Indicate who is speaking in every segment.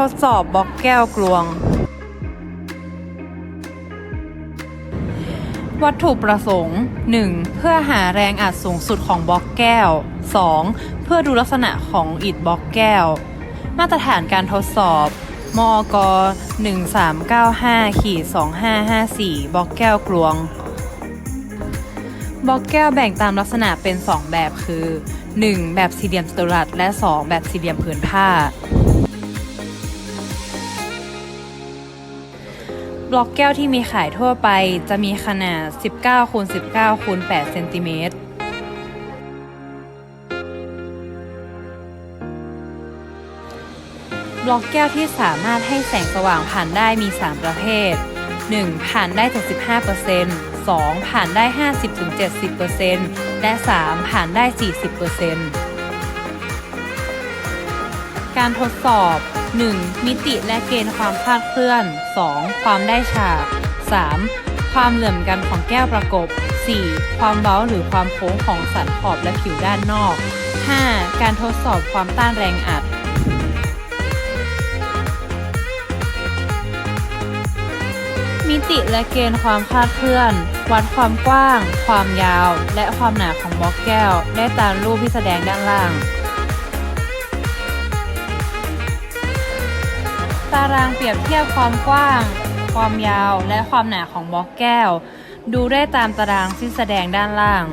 Speaker 1: ทดสอบบล็อกแก้วกลวง วัตถุประสงค์ 1. เพื่อหาแรงอัดสูงสุดของบล็อกแก้ว 2. เพื่อดูลักษณะของอิฐบล็อกแก้ว มาตรฐานการทดสอบ มอก1395ขีด2554 บล็อกแก้วกลวงบล็อกแก้วแบ่งตามลักษณะเป็น 2 แบบคือ 1. แบบสี่เหลี่ยมจัตุรัสและ 2 แบบสี่เหลี่ยมผืนผ้า บล็อกแก้วที่มีขายทั่วไปจะมีขนาด 19คูณ19คูณ8เซนติเมตรบล็อกแก้วที่สามารถให้แสงสว่างผ่านได้มี 3 ประเภท 1. ผ่านได้ 75% 2. ผ่านได้ 50-70%และ 3. ผ่านได้ 40% การทดสอบ 1. มิติและเกณฑ์ความคลาดเคลื่อน 2. ความได้ฉาก 3. ความเหลื่อมกันของแก้วประกบ 4. ความเว้าหรือความโค้งของสันขอบและผิวด้านนอก 5. การทดสอบความต้านแรงอัดมิติและเกณฑ์ความคลาดเคลื่อน วัดความกว้าง ความยาว และความหนาของบล็อกแก้ว ได้ตามรูปที่แสดงด้านล่าง ตารางเปรียบเทียบความกว้าง ความยาว และความหนาของบล็อกแก้ว ดูได้ตามตารางที่แสดงด้านล่าง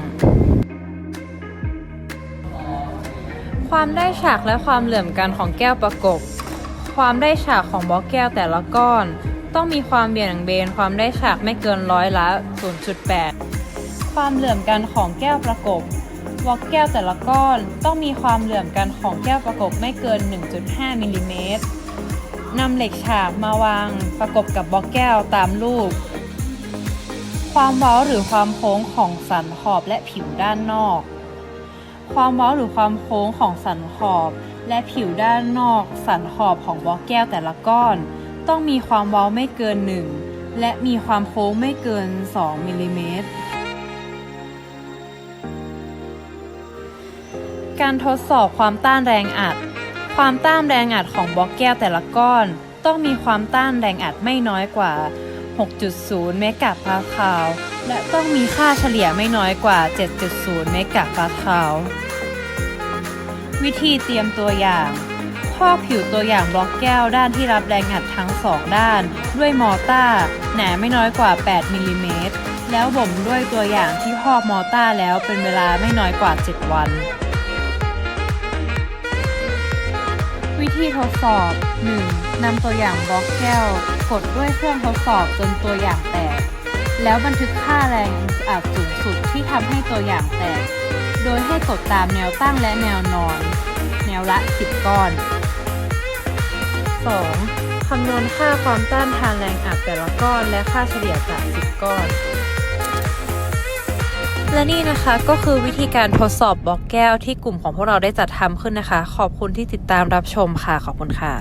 Speaker 1: ความได้ฉากและความเหลื่อมกันของแก้วประกบ ความได้ฉากของบล็อกแก้วแต่ละก้อน ต้องมีความเบี่ยงเบนความได้ฉากไม่เกินร้อยละ 0.8 ความเหลื่อมกันของแก้วประกบบล็อกแก้วแต่ละก้อนต้องมีความเหลื่อมกันของแก้วประกบไม่เกิน 1.5มิลลิเมตร นำเหล็กฉากมาวางประกบกับบล็อกแก้วตามรูป ความเว้าหรือความโค้งของสันขอบและผิวด้านนอก ความเว้าหรือความโค้งของสันขอบ และผิวด้านนอก สันขอบของบล็อกแก้วแต่ละก้อน ต้องมีความเว้าไม่เกิน 1 และมีความโค้งไม่เกิน 2มิลลิเมตรการทดสอบความต้านแรงอัด ความต้านแรงอัดของบล็อกแก้วแต่ละก้อน ต้องมีความต้านแรงอัดไม่น้อยกว่า 6.0 เมกะพาสคาล และต้องมีค่าเฉลี่ยไม่น้อยกว่า 7.0 เมกะพาสคาล วิธีเตรียมตัวอย่างพอกผิวตัวอย่างบล็อกแก้วด้านที่รับแรงอัดทั้ง 2 ด้าน ด้วยมอต้าหนาไม่น้อยกว่า 8มิลลิเมตรแล้วบ่มด้วยตัวอย่างที่พอกมอต้าแล้วเป็นเวลาไม่น้อยกว่า 7 วัน วิธีทดสอบ 1. นำตัวอย่างบล็อกแก้ว กดด้วยเครื่องทดสอบจนตัวอย่างแตก แล้วบันทึกค่าแรงอัดสูงสุดที่ทำให้ตัวอย่างแตก โดยให้กดตามแนวตั้งและแนวนอน แนวละ 10 ก้อน 2. คำนวณค่าความต้านทานแรงอัดแต่ละก้อนและค่าเฉลี่ยจาก 10 ก้อน และนี่นะคะก็คือวิธีการทดสอบบล็อกแก้วที่กลุ่มของพวกเราได้จัดทำขึ้นนะคะ ขอบคุณที่ติดตามรับชมค่ะ ขอบคุณค่ะ